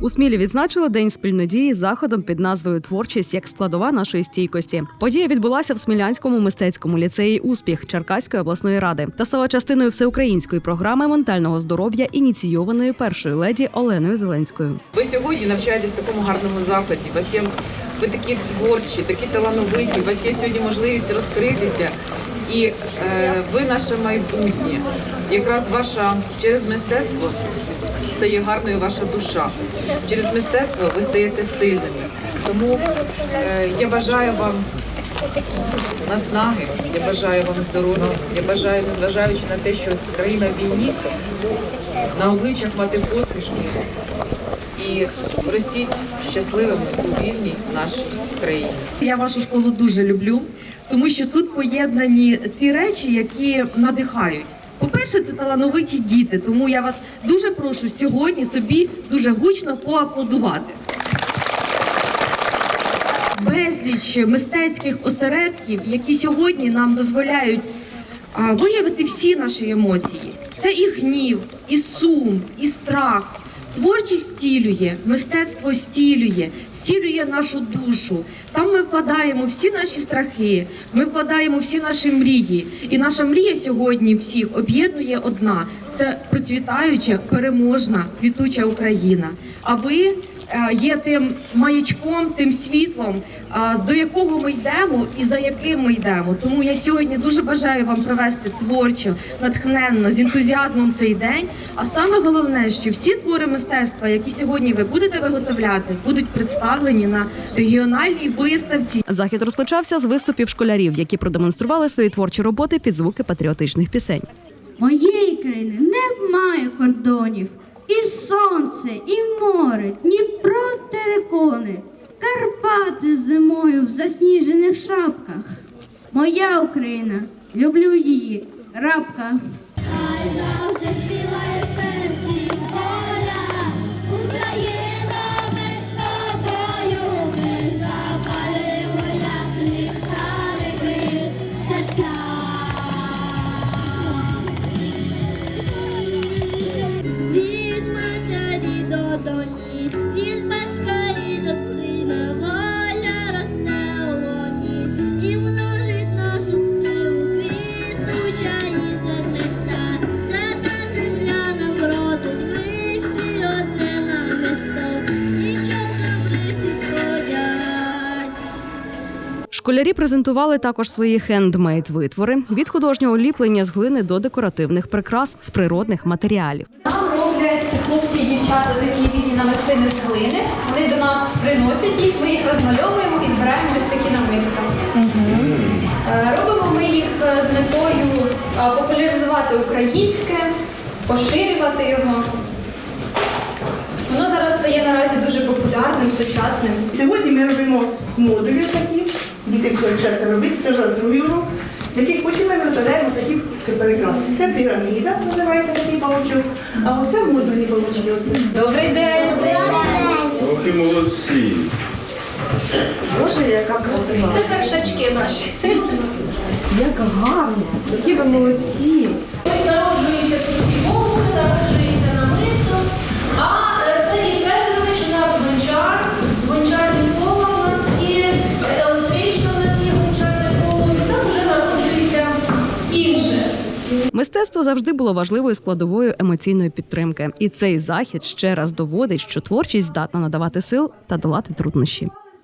У Смілі відзначили день спільнодії заходом під назвою Творчість як складова нашої стійкості. Подія відбулася в Смілянському мистецькому ліцеї Успіх Черкаської обласної ради та стала частиною всеукраїнської програми ментального здоров'я, ініційованої першою леді Оленою Зеленською. Ви сьогодні навчаєтесь такому гарному закладі. Вас є ви такі творчі, такі талановиті. У вас є сьогодні можливість розкритися. І е, ви наше майбутнє. Якраз ваша через мистецтво стає гарною ваша душа. Через мистецтво ви стаєте сильними. Тому е, я бажаю вам наснаги, я бажаю вам здоров'я, я бажаю, незважаючи на те, що країна в війні, на обличчях мати посмішки і ростіть щасливими у вільній нашій країні. Я вашу школу дуже люблю, тому що тут поєднані ті речі, які надихають. По-перше, це талановиті діти, тому я вас дуже прошу сьогодні собі дуже гучно поаплодувати. Безліч мистецьких осередків, які сьогодні нам дозволяють виявити всі наші емоції. Це і гнів, і сум, і страх. Творчість стілює, мистецтво стілює, стілює нашу душу. Там ми вкладаємо всі наші страхи, ми вкладаємо всі наші мрії. І наша мрія сьогодні всіх об'єднує одна: це процвітаюча, переможна, квітуча Україна. А ви є тим маячком, тим світлом, е, до якого ми йдемо і за яким ми йдемо. Тому я сьогодні дуже бажаю вам провести творчо, натхненно, з ентузіазмом цей день. А саме головне, що всі твори мистецтва, які сьогодні ви будете виготовляти, будуть представлені на регіональній виставці. Захід розпочався з виступів школярів, які продемонстрували свої творчі роботи під звуки патріотичних пісень. Моєї країни немає кордонів. І сонце, і море, Дніпро терекони, Карпати зимою в засніжених шапках. Моя Україна, люблю її, рабка. Завжди Школярі презентували також свої хендмейд витвори від художнього ліплення з глини до декоративних прикрас з природних матеріалів. Нам роблять хлопці і дівчата такі різні намистини з глини. Вони до нас приносять їх, ми їх розмальовуємо і збираємо ось такі намиста. Е, Робимо ми їх е, з метою е, популяризувати українське, поширювати його. Воно зараз стає наразі дуже популярним, сучасним. Сьогодні ми робимо модулі такі, діти вчаться робити, це вже другий урок, з яких потім ми виготовляємо такі прикраси. Це піраміда, називається такий паучок, а оце модульні паучки. Добрий день! Ох і молодці. Боже, яка краса! Це першачки наші. Як гарно! Які ви молодці! Мистецтво завжди було важливою складовою емоційної підтримки, і цей захід ще раз доводить, що творчість здатна надавати сил та долати труднощі.